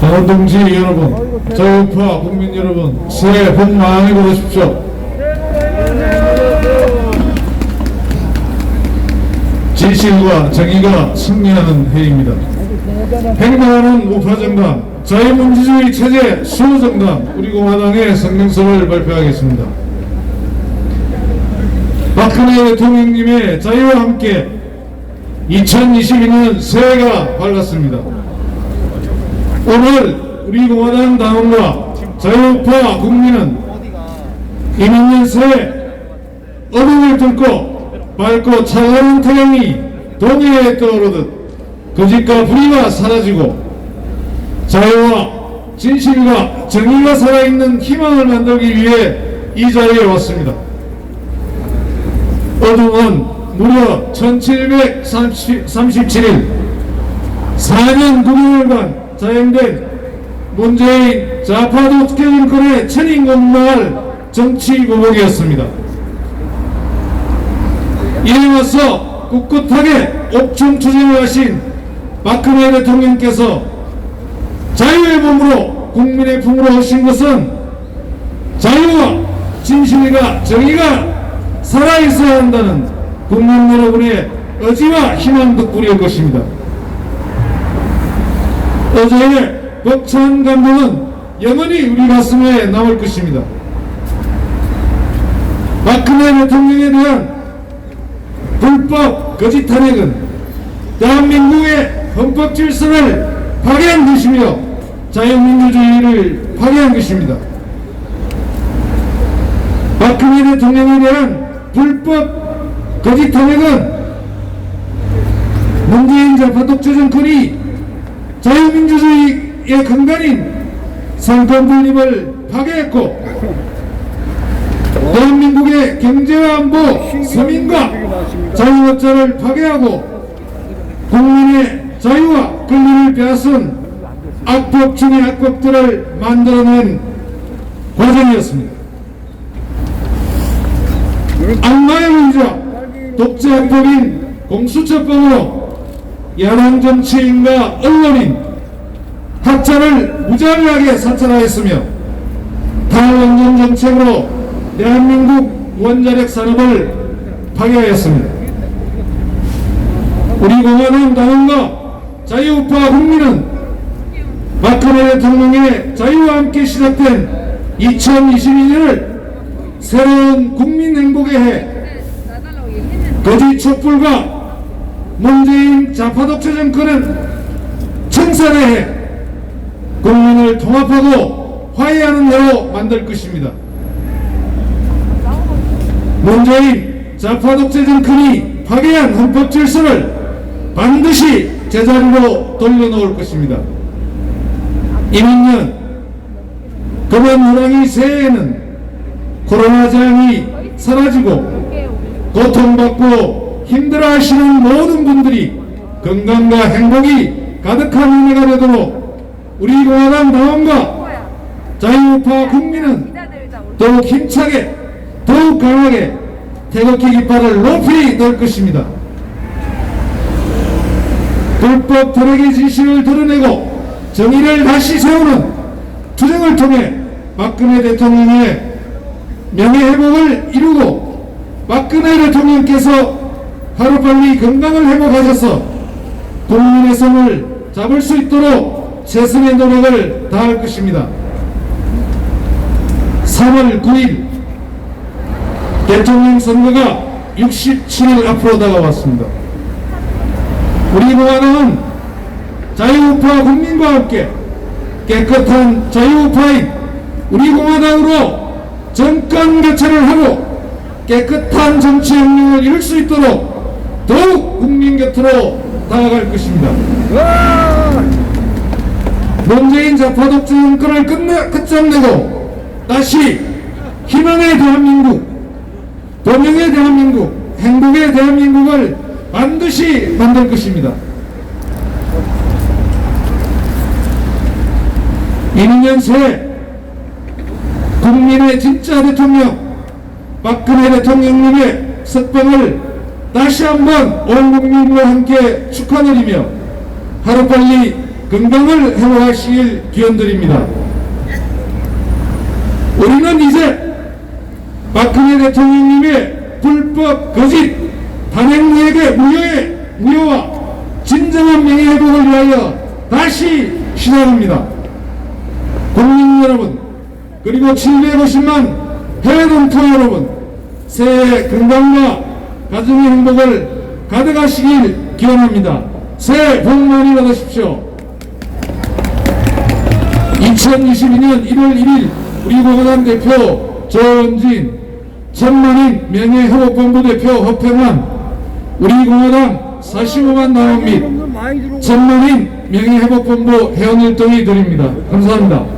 당원동지 여러분, 저우파 국민 여러분, 새해 복 많이 받으십시오. 진실과 정의가 승리하는 해입니다. 행동하는 우파 정당, 자유민주주의 체제 수호 정당, 우리 공화당의 성명서를 발표하겠습니다. 박근혜 대통령님의 자유와 함께 2022년 새해가 밝았습니다. 오늘 우리 공화당 당원과 자유파 국민은 이민년 새해 어둠을 뚫고 밝고 차가운 태양이 동해에 떠오르듯 거짓과 불의가 사라지고 자유와 진실과 정의가 살아있는 희망을 만들기 위해 이 자리에 왔습니다. 어둠은 무려 1737일 4년 9개월간 자행된 문재인 좌파 독재 정권의 천인공날 정치 보복이었습니다. 이에 맞서 꿋꿋하게 옥중 투쟁을 하신 박근혜 대통령께서 자유의 몸으로 국민의 품으로 오신 것은 자유와 진실과 정의가 살아있어야 한다는 국민 여러분의 의지와 희망 덕분일 것입니다. 어제의 벅찬 감동은 영원히 우리 가슴에 남을 것입니다. 박근혜 대통령에 대한 불법 거짓 탄핵은 대한민국의 헌법 질서를 파괴한 것이며 자유민주주의를 파괴한 것입니다. 박근혜 대통령에 대한 불법 거짓 탄핵은 문재인 좌파 독재 정권이 자유민주주의의 근간인 상권 분립을 파괴했고 대한민국의 경제와 안보, 서민과 자유업자를 파괴하고 국민의 자유와 권리를 빼앗은 악법 중의 악법들을 만들어낸 과정이었습니다. 악마의 의자 독재 악법인 공수처법으로 야당 정치인과 언론인 학자를 무자비하게 사찰하였으며 탈원전 정책으로 대한민국 원자력 산업을 파괴하였습니다. 우리 공화당 당원과 자유우파 국민은 박근혜 대통령의 자유와 함께 시작된 2022년을 새로운 국민 행복의 해 거짓 촛불과 문재인 좌파 독재 정권은 청산의 해 국민을 통합하고 화해하는 해로 만들 것입니다. 문재인 좌파 독재 정권이 파괴한 헌법 질서를 반드시 제자리로 돌려놓을 것입니다. 이민년 금연 호랑이 새해에는 코로나 재앙이 사라지고 고통받고 힘들어하시는 모든 분들이 건강과 행복이 가득한 한 해가 되도록 우리 공화당 당원과 자유우파 국민은 더욱 힘차게 더욱 강하게 태극기 깃발을 높이 늘 것입니다. 불법 탄핵의 진실을 드러내고 정의를 다시 세우는 투쟁을 통해 박근혜 대통령의 명예회복을 이루고 박근혜 대통령께서 하루빨리 건강을 회복하셔서 국민의 손을 잡을 수 있도록 최선의 노력을 다할 것입니다. 3월 9일 대통령 선거가 67일 앞으로 다가왔습니다. 우리 공화당은 자유우파 국민과 함께 깨끗한 자유우파인 우리 공화당으로 정권 교체를 하고 깨끗한 정치 혁명을 이룰 수 있도록 더욱 국민 곁으로 다가갈 것입니다. 문재인 좌파 독재 정권을 끝내, 끝장내고 다시 희망의 대한민국, 번영의 대한민국, 행복의 대한민국을 반드시 만들 것입니다. 이민년 새 국민의 진짜 대통령 박근혜 대통령님의 석방을 다시 한번 온 국민과 함께 축하드리며 하루빨리 건강을 회복하시길 기원드립니다. 우리는 이제 박근혜 대통령님의 불법 거짓 단행무역의 무효의 무효와 진정한 명예회복을 위하여 다시 시작합니다. 국민 여러분 그리고 750만 해외 동포 여러분 새해 건강과 가정의 행복을 가득하시길 기원합니다. 새해 복 많이 받으십시오. 2022년 1월 1일 우리 공화당 대표 조은진 천만인 명예회복본부 대표 허평환 우리 공화당 45만 나온 및 천만인 명예회복본부 회원일동이 드립니다. 감사합니다.